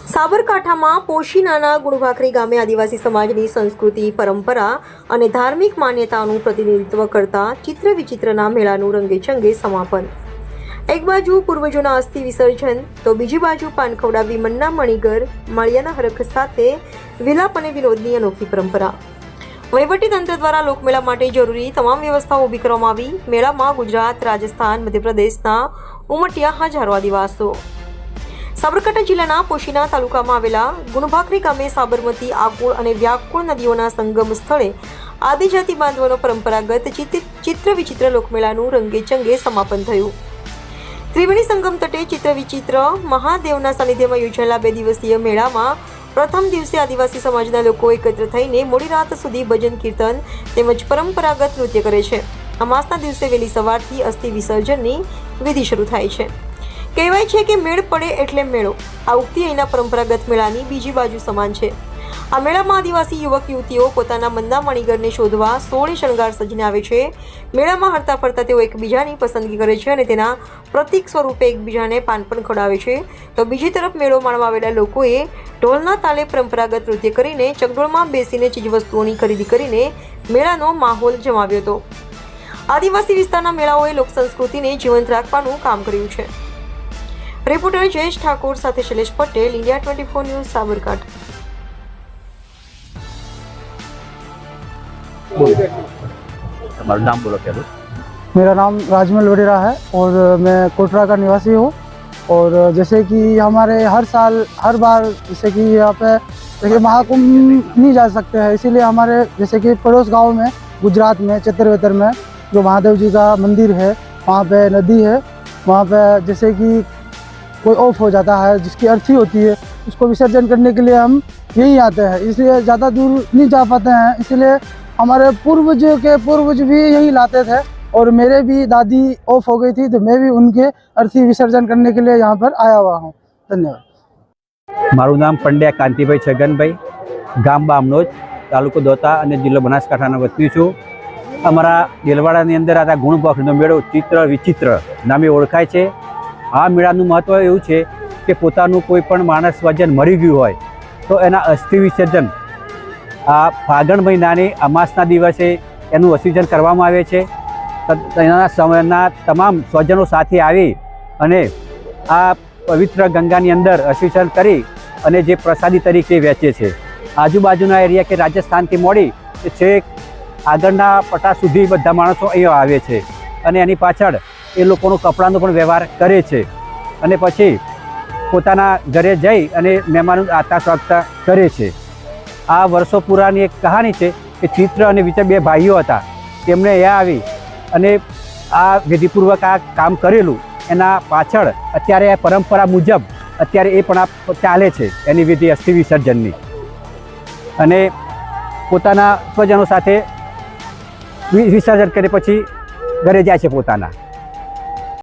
સાબરકાંઠામાં પોશીનાના ગુણભાખરી ગામે આદિવાસી સમાજની સંસ્કૃતિ, પરંપરા અને ધાર્મિક માન્યતાઓનું પ્રતિનિધિત્વ કરતા ચિત્ર વિચિત્રના મેળાનું રંગેચંગે સમાપન. એક બાજુ પૂર્વજોના અસ્થિ વિસર્જન, તો બીજી બાજુ પાનખવડા વિમન્ના મન્ના મણિગર, મળિયાના હરખ સાથે વિલાપ અને વિનોદની અનોખી પરંપરા. વહીવટી તંત્ર દ્વારા લોકમેળા માટે જરૂરી તમામ વ્યવસ્થાઓ ઊભી કરવામાં આવી. મેળામાં ગુજરાત, રાજસ્થાન, મધ્યપ્રદેશના ઉમટ્યા, હજારો આદિવાસીઓ સાબરકાંઠા જિલ્લાના પોશીના તાલુકામાં આવેલા ગુણભાખરી ગામે સાબરમતી આકુળ અને વ્યાકુળ નદીઓના સંગમ સ્થળે આદિજાતિ બાંધવાનો પરંપરાગત ચિત- ચિત્ર વિચિત્ર લોકમેળાનું રંગેચંગે સમાપન થયું. ત્રિવેણી સંગમ તટે ચિત્ર વિચિત્ર મહાદેવના સાનિધ્યમાં યોજાયેલા બે દિવસીય મેળામાં પ્રથમ દિવસે આદિવાસી સમાજના લોકો એકત્ર થઈને મોડી રાત સુધી ભજન કીર્તન તેમજ પરંપરાગત નૃત્ય કરે છે. અમાસના દિવસે વહેલી સવારથી અસ્થિ વિસર્જનની વિધિ શરૂ થાય છે. કહેવાય છે કે મેળ પડે એટલે મેળો. આ ઉક્તિ અહીંના પરંપરાગત મેળાની બીજી બાજુ સમાન છે. આ મેળામાં આદિવાસી યુવક, યુવતીઓ પોતાના મંદા મણિગરને શોધવા સોળે શણગાર સજીને આવે છે. મેળામાં હરતા ફરતા તેઓ એકબીજાની પસંદગી કરે છે અને તેના પ્રતીક સ્વરૂપે એકબીજાને પાન પણ ખવડાવે છે. તો બીજી તરફ મેળો માણવા આવેલા લોકોએ ઢોલના તાલે પરંપરાગત નૃત્ય કરીને ચગડોળમાં બેસીને ચીજવસ્તુઓની ખરીદી કરીને મેળાનો માહોલ જમાવ્યો હતો. આદિવાસી વિસ્તારના મેળાઓએ લોકસંસ્કૃતિને જીવંત રાખવાનું કામ કર્યું છે. રિપોર્ટર જયેશ ઠાકોર સાથે Shailesh Patel India twenty four news Sabarkantha તમારું નામ બોલો પહેલું मेरा नाम राजमल वडेरा है और मैं कोटरा का निवासी हूँ और जैसे कि हमारे हर साल हर बार जैसे कि यहाँ पे देखिए महाकुंभ नहीं जा सकते हैं इसीलिए हमारे जैसे कि पड़ोस गांव में गुजरात में चतरवेतर में जो महादेव जी का मंदिर है वहाँ पे नदी है वहाँ पे जैसे कि कोई ऑफ हो जाता है जिसकी अर्थी होती है उसको विसर्जन करने के लिए हम यहीं आते हैं इसलिए ज़्यादा दूर नहीं जा पाते हैं इसलिए हमारे पूर्वजों के पूर्वज भी यहीं लाते थे और मेरे भी दादी ऑफ हो गई थी तो मैं भी उनके अर्थी विसर्जन करने के लिए यहाँ पर आया हुआ हूँ धन्यवाद મારું નામ પંડ્યા કાંતિભાઈ છગનભાઈ ગામ બામનોજ તાલુકો દોતા અને જિલ્લો બનાસકાંઠાનો વતની છું અમારા દેલવાડાની અંદર આ ગુણબોખનો મેળો ચિત્ર વિચિત્ર નામે ઓળખાય છે આ મેળાનું મહત્ત્વ એવું છે કે પોતાનું કોઈ પણ માણસ સ્વજન મરી ગયું હોય, તો એના અસ્થિ વિસર્જન આ ફાગણ મહિનાની અમાસના દિવસે એનું વિસર્જન કરવામાં આવે છે. એના સમયના તમામ સ્વજનો સાથે આવી અને આ પવિત્ર ગંગાની અંદર વિસર્જન કરી અને જે પ્રસાદી તરીકે વેચે છે. આજુબાજુના એરિયા કે રાજસ્થાનથી મોડી છેક આગળના પટા સુધી બધા માણસો અહીંયા આવે છે અને એની પાછળ એ લોકોનો કપડાનો પણ વ્યવહાર કરે છે. અને પછી પોતાના ઘરે જઈ અને મહેમાનો આતા સ્વાગતા કરે છે. આ વર્ષો પુરાની એક કહાની છે કે ચિત્ર અને વિચાર બે ભાઈઓ હતા. તેમણે અહીંયા આવી અને આ વિધિપૂર્વક આ કામ કરેલું. એના પાછળ અત્યારે આ પરંપરા મુજબ અત્યારે એ પણ આ ચાલે છે. એની વિધિ અસ્થિ વિસર્જનની. અને પોતાના સ્વજનો સાથે વિસર્જન કરે પછી ઘરે જાય છે પોતાના.